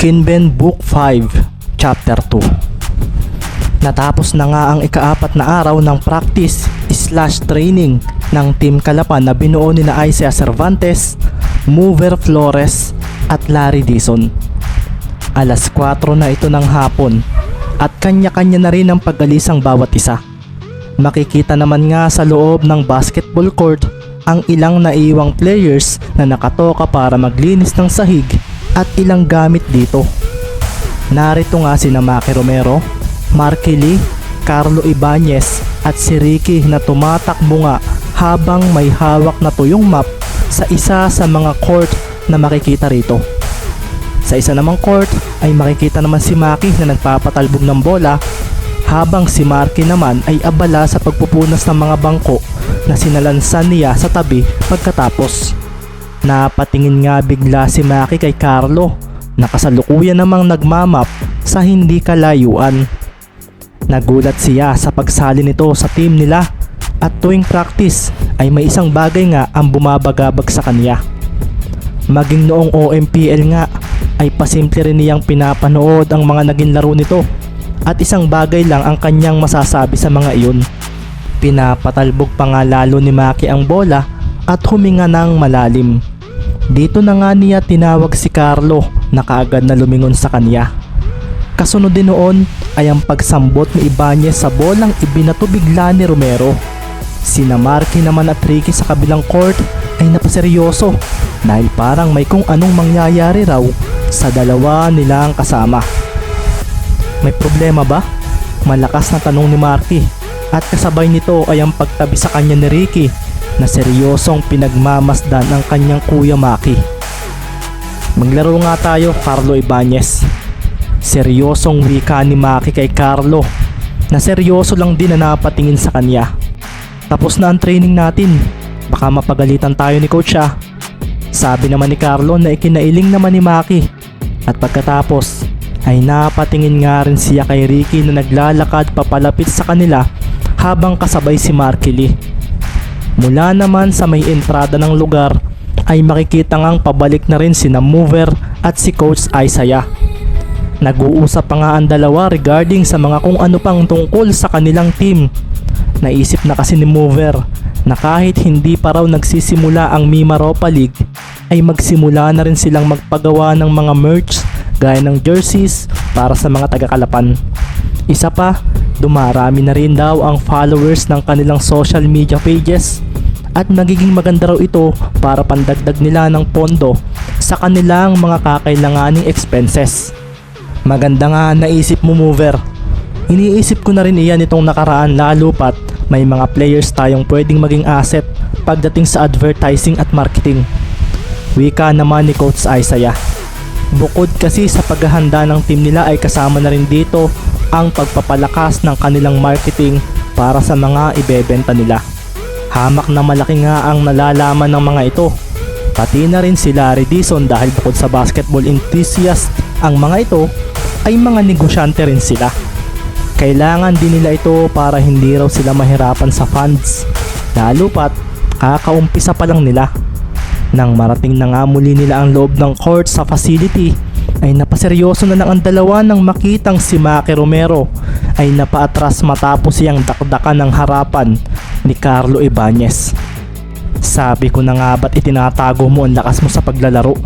Kinben Book 5, Chapter 2 Natapos na nga ang ikaapat na araw ng practice slash training ng Team Kalapan na binuo ni na Isaiah Cervantes, Mover Flores at Larry Dison. Alas 4 na ito ng hapon at kanya-kanya na rin ang pag-alis ang bawat isa. Makikita naman nga sa loob ng basketball court ang ilang naiwang players na nakatoka para maglinis ng sahig at ilang gamit dito. Narito nga si Maki Romero, Marky Lee, Carlo Ibanez at si Ricky na tumatakbo nga habang may hawak na tuyong map sa isa sa mga court na makikita rito. Sa isa namang court ay makikita naman si Maki na nagpapatalbog ng bola habang si Marky naman ay abala sa pagpupunas ng mga bangko na sinalansan niya sa tabi pagkatapos. Napatingin nga bigla si Maki kay Carlo na kasalukuyan namang nagmamap sa hindi kalayuan. Nagulat siya sa pagsali nito sa team nila at tuwing practice ay may isang bagay nga ang bumabagabag sa kanya. Maging noong OMPL nga ay pasimple rin niyang pinapanood ang mga naging laro nito at isang bagay lang ang kanyang masasabi sa mga iyon. Pinapatalbog pa nga lalo ni Maki ang bola at huminga ng malalim. Dito na nga niya tinawag si Carlo na kaagad na lumingon sa kanya. Kasunod din noon ay ang pagsambot ni Ibanez sa bolang ibinato bigla ni Romero. Sina Marky naman at Ricky sa kabilang court ay napaseryoso dahil parang may kung anong mangyayari raw sa dalawa nilang kasama. May problema ba? Malakas na tanong ni Marky at kasabay nito ay ang pagtabi sa kanya ni Ricky na seryosong pinagmamasdan ng kanyang kuya Maki. Maglaro nga tayo Carlo Ibanez. Seryosong wika ni Maki kay Carlo na seryoso lang din na napatingin sa kanya. Tapos na ang training natin. Baka mapagalitan tayo ni coach ah. Sabi naman ni Carlo na ikinailing naman ni Maki. At pagkatapos ay napatingin nga rin siya kay Ricky na naglalakad papalapit sa kanila habang kasabay si Marky Lee. Mula naman sa may entrada ng lugar ay makikita ngang pabalik na rin sina Mover at si Coach Isaiah. Nag-uusap pa nga ang dalawa regarding sa mga kung ano pang tungkol sa kanilang team. Naisip na kasi ni Mover na kahit hindi pa raw nagsisimula ang Mimaropa League ay magsimula na rin silang magpagawa ng mga merch gaya ng jerseys para sa mga taga-Kalapan. Isa pa, dumarami na rin daw ang followers ng kanilang social media pages at magiging maganda raw ito para pandagdag nila ng pondo sa kanilang mga kakailanganing expenses. Maganda nga naisip mo mover. Iniisip ko na rin iyan itong nakaraan lalo pat may mga players tayong pwedeng maging asset pagdating sa advertising at marketing. Wika naman ni Coach Isaiah. Bukod kasi sa paghahanda ng team nila ay kasama na rin dito ang pagpapalakas ng kanilang marketing para sa mga ibebenta nila. Hamak na malaki nga ang nalalaman ng mga ito. Pati na rin si Larry Dison dahil bukod sa basketball enthusiast, ang mga ito ay mga negosyante rin sila. Kailangan din nila ito para hindi raw sila mahirapan sa funds. Lalo pat kakaumpisa pa lang nila. Nang marating na nga muli nila ang loob ng court sa facility, ay napaseryoso na lang ang dalawa nang makitang si Maki Romero ay napaatras matapos siyang dakdakan ng harapan ni Carlo Ibanez. Sabi ko na nga ba't itinatago mo ang lakas mo sa paglalaro?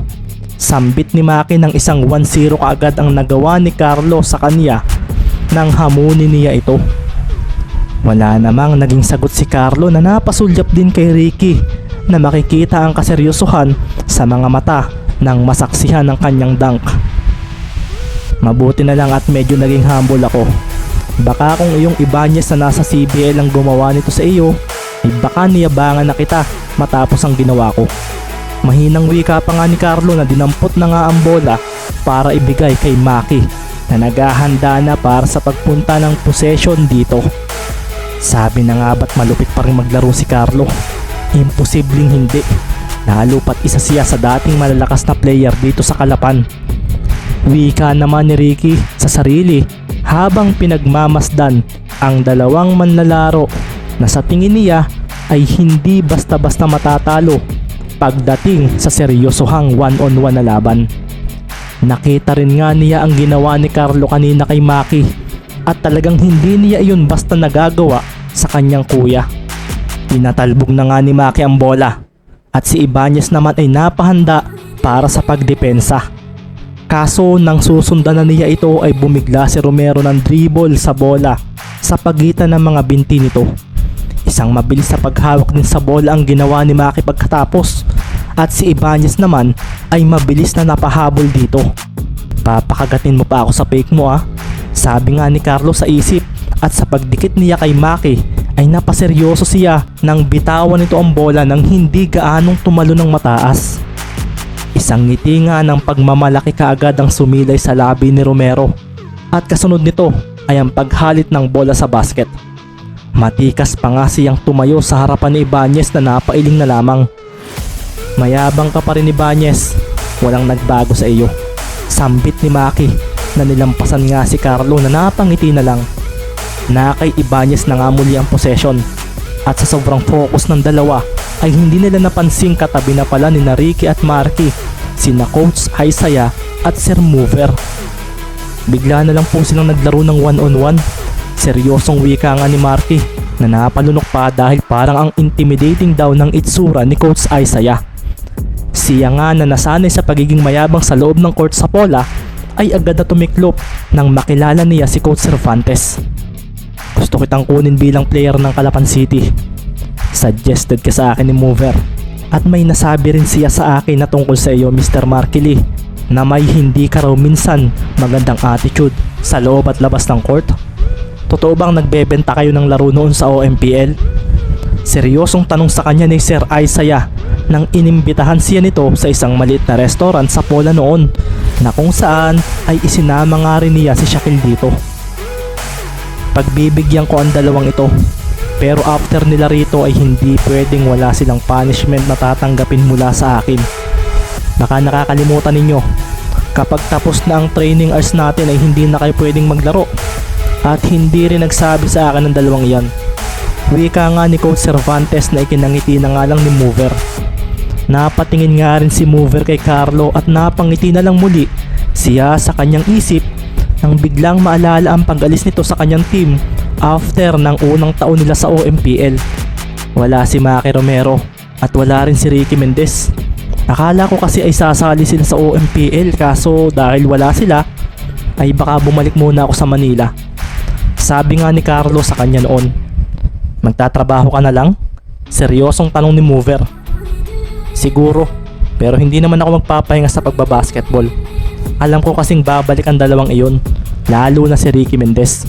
Sambit ni Maki ng isang 1-0 kaagad ang nagawa ni Carlo sa kanya nang hamunin niya ito. Wala namang naging sagot si Carlo na napasulyap din kay Ricky na makikita ang kaseryosohan sa mga mata ng masaksihan ng kanyang dunk. Mabuti na lang at medyo naging humble ako. Baka kung iyong Ibanez na nasa CBL ang gumawa nito sa iyo, ay baka niyabangan na kita matapos ang ginawa ko. Mahinang wika pa nga ni Carlo na dinampot na nga ang bola para ibigay kay Maki na naghahanda na para sa pagpunta ng possession dito. Sabi na nga ba't malupit pa rin maglaro si Carlo? Imposibleng hindi. Lalo pat isa siya sa dating malalakas na player dito sa Kalapan. Wika naman ni Ricky sa sarili habang pinagmamasdan ang dalawang manlalaro na sa tingin niya ay hindi basta-basta matatalo pagdating sa seryosohang one-on-one na laban. Nakita rin nga niya ang ginawa ni Carlo kanina kay Maki at talagang hindi niya iyon basta nagagawa sa kanyang kuya. Pinatalbog na nga ni Maki ang bola at si Ibanez naman ay napahanda para sa pagdepensa. Kaso nang susundan na niya ito ay bumigla si Romero ng dribble sa bola sa pagitan ng mga binti nito. Isang mabilis sa paghawak din sa bola ang ginawa ni Maki pagkatapos at si Ibanez naman ay mabilis na napahabol dito. Papakagatin mo pa ako sa fake mo ah. Sabi nga ni Carlo sa isip at sa pagdikit niya kay Maki ay napaseryoso siya nang bitawan nito ang bola nang hindi gaanong tumalo ng mataas. Isang ngiti nga ng pagmamalaki kaagad ang sumilay sa labi ni Romero at kasunod nito ay ang paghalit ng bola sa basket. Matikas pa nga siyang tumayo sa harapan ni Ibanez na napailing na lamang. Mayabang ka pa rin Ibanez, walang nagbago sa iyo. Sambit ni Maki na nilampasan nga si Carlo na napangiti na lang. Nakay Ibanez na nga muli ang possession at sa sobrang focus ng dalawa ay hindi nila napansing katabi na pala ni Ricky at Marky, sina Coach Isaiah at Sir Mover. Bigla na lang po silang naglaro ng one-on-one. Seryosong wika nga ni Marky na napalunok pa dahil parang ang intimidating daw ng itsura ni Coach Isaiah. Siya nga na nasanay sa pagiging mayabang sa loob ng court sa pola ay agad na tumiklop nang makilala niya si Coach Cervantes. Gusto kitang kunin bilang player ng Calapan City. Suggested ka sa akin ni Mover. At may nasabi rin siya sa akin na tungkol sa iyo Mr. Markili na may hindi ka raw minsan magandang attitude sa loob at labas ng court. Totoo bang nagbebenta kayo ng laro noon sa OMPL? Seryosong tanong sa kanya ni Sir Isaiah nang inimbitahan siya nito sa isang maliit na restaurant sa Pola noon na kung saan ay isinama nga rin niya si Shaquille dito. Pagbibigyan ko ang dalawang ito pero after nila rito ay hindi pwedeng wala silang punishment na tatanggapin mula sa akin. Baka nakakalimutan ninyo, kapag tapos na ang training hours natin ay hindi na kayo pwedeng maglaro. At hindi rin nagsabi sa akin ng dalawang iyan. Wika nga ni Coach Cervantes na ikinangiti na nga lang ni Mover. Napatingin nga rin si Mover kay Carlo at napangiti na lang muli siya sa kanyang isip nang biglang maalala ang pag-alis nito sa kanyang team after ng unang taon nila sa OMPL. Wala si Maki Romero at wala rin si Ricky Mendez. Akala ko kasi ay sasali sila sa OMPL kaso dahil wala sila ay baka bumalik muna ako sa Manila. Sabi nga ni Carlo sa kanya noon, Magtatrabaho ka na lang? Seryosong tanong ni Mover. Siguro, pero hindi naman ako magpapahinga sa pagbabasketball. Alam ko kasing babalik ang dalawang iyon, lalo na si Ricky Mendez.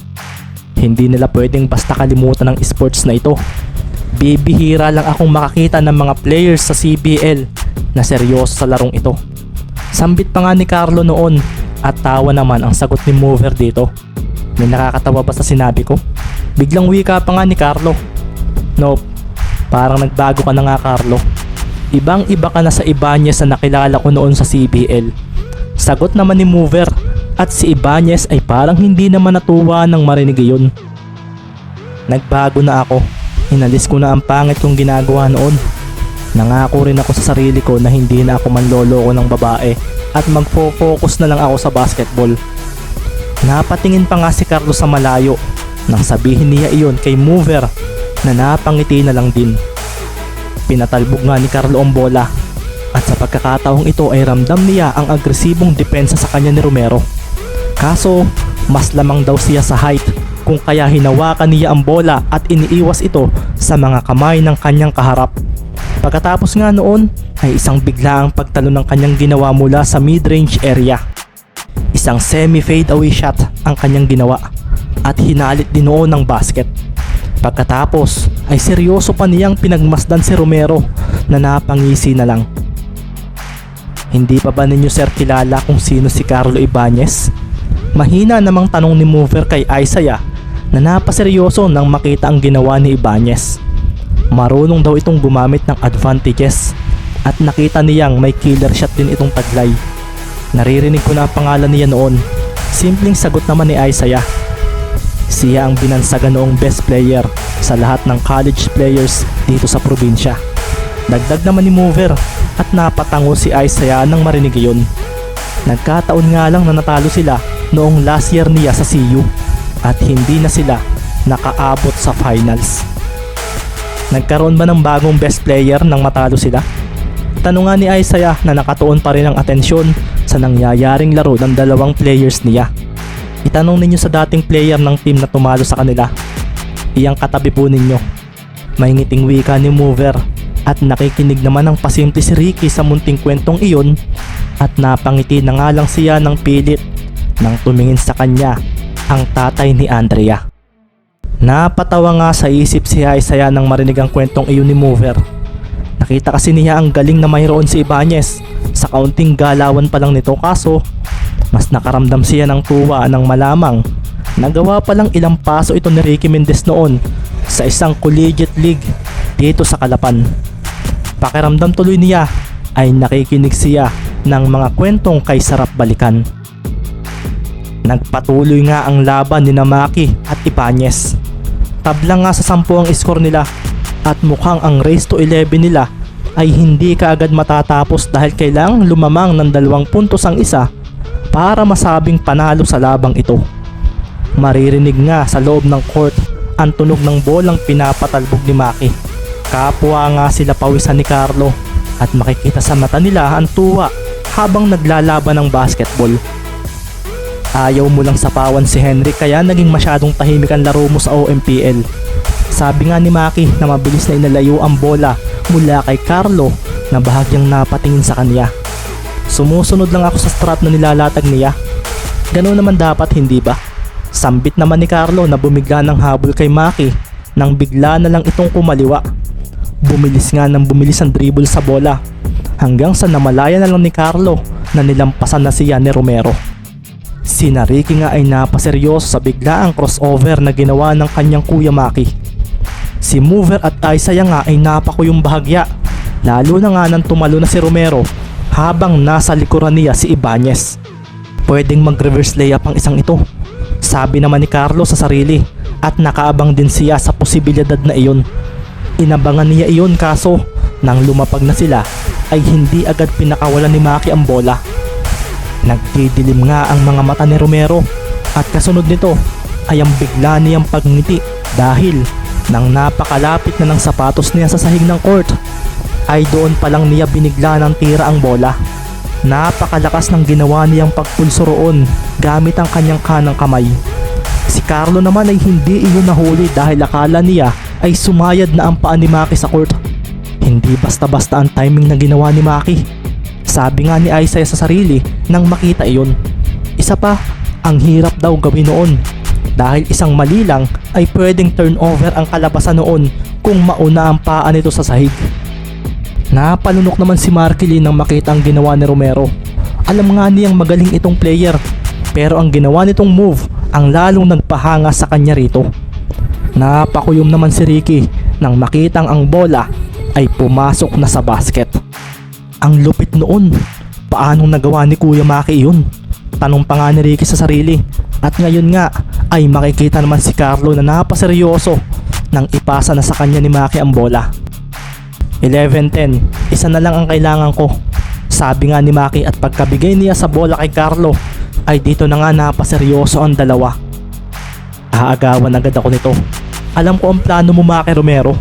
Hindi nila pwedeng basta kalimutan ng sports na ito. Bibihira lang akong makakita ng mga players sa CBL na seryoso sa larong ito. Sambit pa nga ni Carlo noon at tawa naman ang sagot ni Mover dito. May nakakatawa ba sa sinabi ko? Biglang wika pa nga ni Carlo. Nope, parang nagbago ka na nga Carlo. Ibang iba ka na sa Ibanez na nakilala ko noon sa CBL. Sagot naman ni Mover at si Ibanez ay parang hindi naman natuwa nang marinig iyon. Nagbago na ako. Inalis ko na ang pangit kong ginagawa noon. Nangako rin ako sa sarili ko na hindi na ako manloloko ng babae at magfo-focus na lang ako sa basketball. Napatingin pa nga si Carlos sa malayo nang sabihin niya iyon kay Mover na napangiti na lang din. Pinatalbog nga ni Carlo ang bola at sa pagkakataong ito ay ramdam niya ang agresibong depensa sa kanya ni Romero. Kaso, mas lamang daw siya sa height kung kaya hinawakan niya ang bola at iniiwas ito sa mga kamay ng kanyang kaharap. Pagkatapos nga noon ay isang biglaang pagtalo ng kanyang ginawa mula sa mid-range area. Isang semi-fade away shot ang kanyang ginawa at hinalit din noon ng basket. Pagkatapos ay seryoso pa niyang pinagmasdan si Romero na napangisi na lang. Hindi pa ba ninyo sir kilala kung sino si Carlo Ibanez? Mahina namang tanong ni Mover kay Isaiah na napaseryoso nang makita ang ginawa ni Ibanez. Marunong daw itong gumamit ng advantages at nakita niyang may killer shot din itong taglay. Naririnig ko na ang pangalan niya noon. Simpleng sagot naman ni Isaiah. Siya ang binansagan noong best player sa lahat ng college players dito sa probinsya. Dagdag naman ni Mover at napatango si Isaiah nang marinig yun. Nagkataon nga lang na natalo sila noong last year niya sa CU at hindi na sila nakaabot sa finals. Nagkaroon ba ng bagong best player nang matalo sila? Tanong nga ni Isaiah na nakatuon pa rin ang atensyon sa nangyayaring laro ng dalawang players niya. Itanong ninyo sa dating player ng team na tumalo sa kanila. Iyang katabi po ninyo. May ngiting wika ni Mover at nakikinig naman ng pasimple si Ricky sa munting kwentong iyon at napangiti na nga lang siya ng pilit nang tumingin sa kanya ang tatay ni Andrea. Napatawa nga sa isip si Isaiah nang marinig ang kwentong iyon ni Mover. Nakita kasi niya ang galing na mayroon si Ibanez sa kaunting galawan pa lang nito kaso mas nakaramdam siya ng tuwa nang malamang nagawa pa lang ilang paso ito ni Ricky Mendez noon sa isang collegiate league dito sa Kalapan. Pakiramdam tuloy niya ay nakikinig siya ng mga kwentong kay sarap balikan. Nagpatuloy nga ang laban ni Namaki at Ibanez. Tablang nga sa 10 ang score nila at mukhang ang race to 11 nila ay hindi kaagad matatapos dahil kailangang lumamang ng dalawang puntos ang isa para masabing panalo sa labang ito. Maririnig nga sa loob ng court ang tunog ng bolang pinapatalbog ni Maki. Kapwa nga sila pawisan ni Carlo at makikita sa mata nila ang tuwa habang naglalaban ng basketball. Ayaw mo lang sapawan si Henry kaya naging masyadong tahimik ang laro mo sa OMPL. Sabi nga ni Maki na mabilis na inalayo ang bola mula kay Carlo na bahagyang napatingin sa kanya. Sumusunod lang ako sa strap na nilalatag niya. Ganun naman dapat hindi ba? Sambit naman ni Carlo na bumigla ng habol kay Maki nang bigla na lang itong kumaliwa. Bumilis nga ng bumilis ang dribble sa bola hanggang sa namalaya na lang ni Carlo na nilampasan na siya ni Romero. Si Nariki nga ay napaseryoso sa biglaang crossover na ginawa ng kanyang kuya Maki. Si Mover at Isaiah nga ay napakuyong bahagya lalo na nga nang tumalo na si Romero habang nasa likuran niya si Ibanez. Pwedeng mag-reverse layup ang isang ito. Sabi naman ni Carlo sa sarili at nakaabang din siya sa posibilidad na iyon. Inabangan niya iyon kaso nang lumapag na sila ay hindi agad pinakawalan ni Maki ang bola. Nagdidilim nga ang mga mata ni Romero at kasunod nito ay ang bigla niyang pagngiti dahil nang napakalapit na ng sapatos niya sa sahig ng court ay doon pa lang niya binigla ng tira ang bola. Napakalakas ng ginawa niyang pagpulso roon gamit ang kanyang kanang kamay. Si Carlo naman ay hindi iyon nahuli dahil akala niya ay sumayad na ang paa ni Maki sa court. Hindi basta-basta ang timing na ginawa ni Maki. Sabi nga ni Isaiah sa sarili nang makita iyon. Isa pa, ang hirap daw gawin noon dahil isang mali lang ay pwedeng turnover ang kalabasan noon kung mauna ang paa nito sa sahig. Napalunok naman si Markili nang makita ang ginawa ni Romero. Alam nga niyang magaling itong player pero ang ginawa nitong move ang lalong nagpahanga sa kanya rito. Napakuyom naman si Ricky nang makitang ang bola ay pumasok na sa basket. Ang lupit noon. Paanong nagawa ni Kuya Maki yun? Tanong pa nga ni Ricky sa sarili. At ngayon nga ay makikita naman si Carlo na napaseryoso nang ipasa na sa kanya ni Maki ang bola. 11-10, isa na lang ang kailangan ko. Sabi nga ni Maki at pagkabigay niya sa bola kay Carlo ay dito na nga napaseryoso ang dalawa. Aagawan agad ako nito. Alam ko ang plano mo Maki Romero.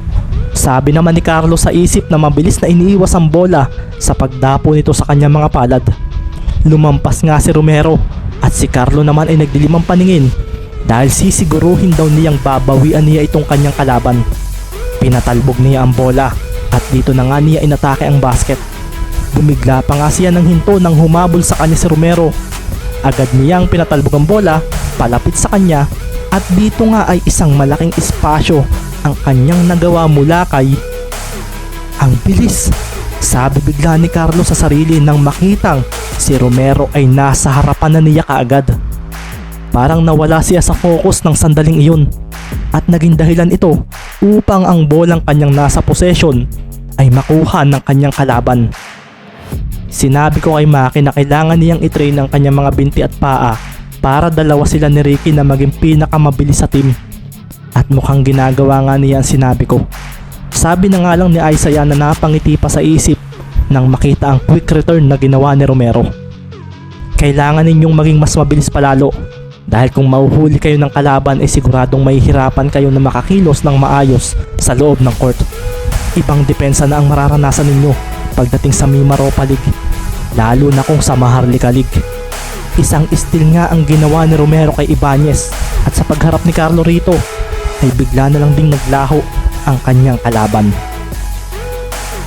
Sabi naman ni Carlo sa isip na mabilis na iniiwas ang bola sa pagdapo nito sa kanyang mga palad. Lumampas nga si Romero at si Carlo naman ay nagdilim ang paningin dahil sisiguruhin daw niyang babawian niya itong kanyang kalaban. Pinatalbog niya ang bola at dito na nga niya inatake ang basket. Bumigla pa nga siya ng hinto nang humabol sa kanya si Romero. Agad niyang pinatalbog ang bola palapit sa kanya at dito nga ay isang malaking espasyo ang kanyang nagawa mula kay ang bilis. Sabi bigla ni Carlo sa sarili nang makitang si Romero ay nasa harapan na niya kaagad. Parang nawala siya sa focus ng sandaling iyon at naging dahilan ito upang ang bolang kanyang nasa possession ay makuha ng kanyang kalaban. Sinabi ko kay Maki na kailangan niyang itrain ang kanyang mga binti at paa para dalawa sila ni Ricky na maging pinakamabilis sa team. At mukhang ginagawa nga niya ang sinabi ko. Sabi na nga lang ni Isaiah na napangiti pa sa isip nang makita ang quick return na ginawa ni Romero. Kailangan ninyong maging mas mabilis palalo dahil kung mauhuli kayo ng kalaban ay siguradong mahihirapan kayo na makakilos ng maayos sa loob ng court. Ibang depensa na ang mararanasan ninyo pagdating sa Mima Europa League, lalo na kung sa Maharlika League. Isang steal nga ang ginawa ni Romero kay Ibanez at sa pagharap ni Carlo rito ay bigla na lang ding naglaho ang kanyang kalaban.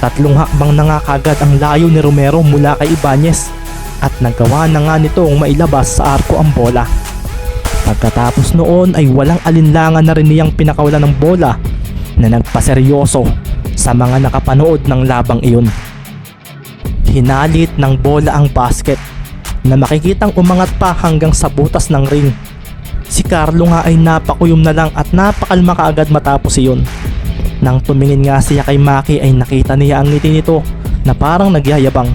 Tatlong hakbang na nga kagad ang layo ni Romero mula kay Ibanez at nagawa na nga nitong mailabas sa arko ang bola. Pagkatapos noon ay walang alinlangan na rin niyang pinakawalan ng bola na nagpaseryoso sa mga nakapanood ng labang iyon. Hinalit ng bola ang basket na makikitang umangat pa hanggang sa butas ng ring. Si Carlo nga ay napakuyom na lang at napakalma kaagad matapos iyon. Nang tumingin nga siya kay Maki ay nakita niya ang ngiti nito na parang nagyayabang.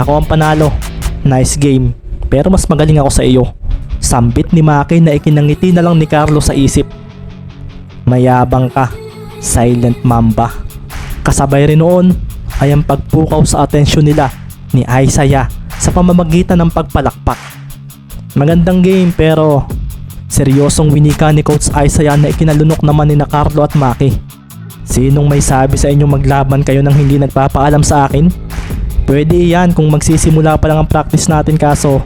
Ako ang panalo. Nice game. Pero mas magaling ako sa iyo. Sambit ni Maki na ikinangiti na lang ni Carlo sa isip. Mayabang ka. Silent Mamba. Kasabay rin noon ay ang pagpukaw sa atensyon nila ni Isaiah sa pamamagitan ng pagpalakpak. Magandang game pero seryosong winika ni Coach Isaiah na ikinalunok naman ni na Carlo at Maki. Sinong may sabi sa inyo maglaban kayo nang hindi nagpapaalam sa akin? Pwede iyan kung magsisimula pa lang ang practice natin kaso...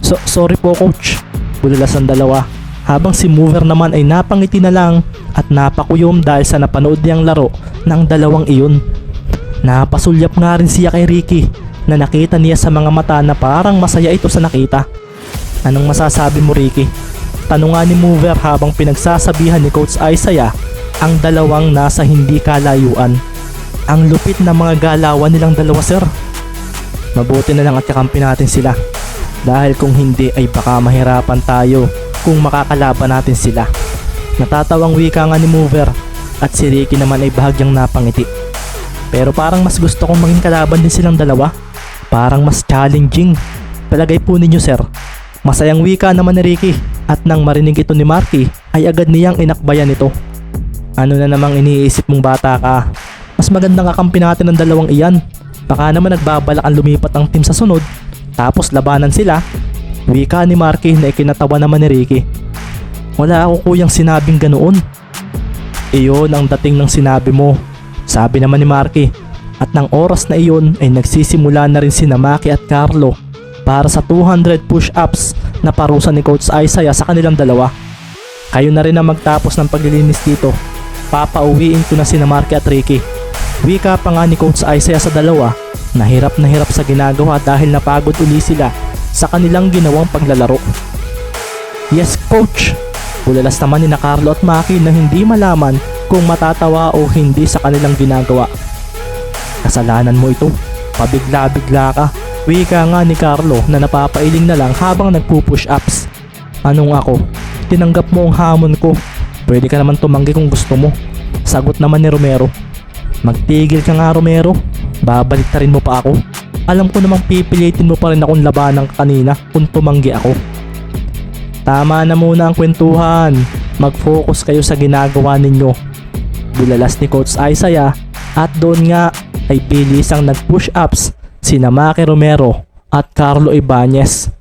So, sorry po coach. Bulalas ang dalawa. Habang si Mover naman ay napangiti na lang at napakuyom dahil sa napanood niyang laro ng dalawang iyon. Napasulyap nga rin siya kay Ricky na nakita niya sa mga mata na parang masaya ito sa nakita. Anong masasabi mo Ricky? Tanong ni Mover habang pinagsasabihan ni Coach Isaiah ang dalawang nasa hindi kalayuan. Ang lupit na mga galawan nilang dalawa sir. Mabuti na lang at kakampi natin sila. Dahil kung hindi ay baka mahirapan tayo kung makakalaban natin sila. Natatawang wika nga ni Mover at si Ricky naman ay bahagyang napangiti. Pero parang mas gusto kong maging kalaban din silang dalawa. Parang mas challenging. Palagay po ninyo sir. Masayang wika naman ni Ricky at nang marinig ito ni Marky ay agad niyang inakbayan ito. Ano na namang iniisip mong bata ka? Mas magandang kakampi natin ng dalawang iyan. Baka naman nagbabalak ang lumipat ang team sa sunod. Tapos labanan sila. Wika ni Marky na ikinatawa naman ni Ricky. Wala ako kuyang sinabing ganoon. Iyon ang dating ng sinabi mo. Sabi naman ni Marky. At ng oras na iyon ay nagsisimula na rin si Namaki at Carlo para sa 200 push-ups na parusa ni Coach Isaiah sa kanilang dalawa. Kayo na rin ang magtapos ng paglilinis dito. Papauwiin ko na si Marky at Ricky. Wika pa nga ni Coach Isaiah sa dalawa na hirap na hirap sa ginagawa dahil napagod uli sila sa kanilang ginawang paglalaro. Yes coach! Bulalas naman ni na Carlo at Maki na hindi malaman kung matatawa o hindi sa kanilang ginagawa. Kasalanan mo ito. Pabigla-bigla ka. Wika nga ni Carlo na napapailing na lang habang nagpupush ups. Anong ako? Tinanggap mo ang hamon ko. Pwede ka naman tumanggi kung gusto mo. Sagot naman ni Romero. Magtigil ka nga Romero. Babalik rin mo pa ako. Alam ko namang pipilitin mo pa rin akong labanan kanina kung tumanggi ako. Tama na muna ang kwentuhan. Mag-focus kayo sa ginagawa ninyo. Bulalas ni Coach Isaiah at doon nga ay bilisang nag-push ups si Namaki Romero at Carlo Ibanez.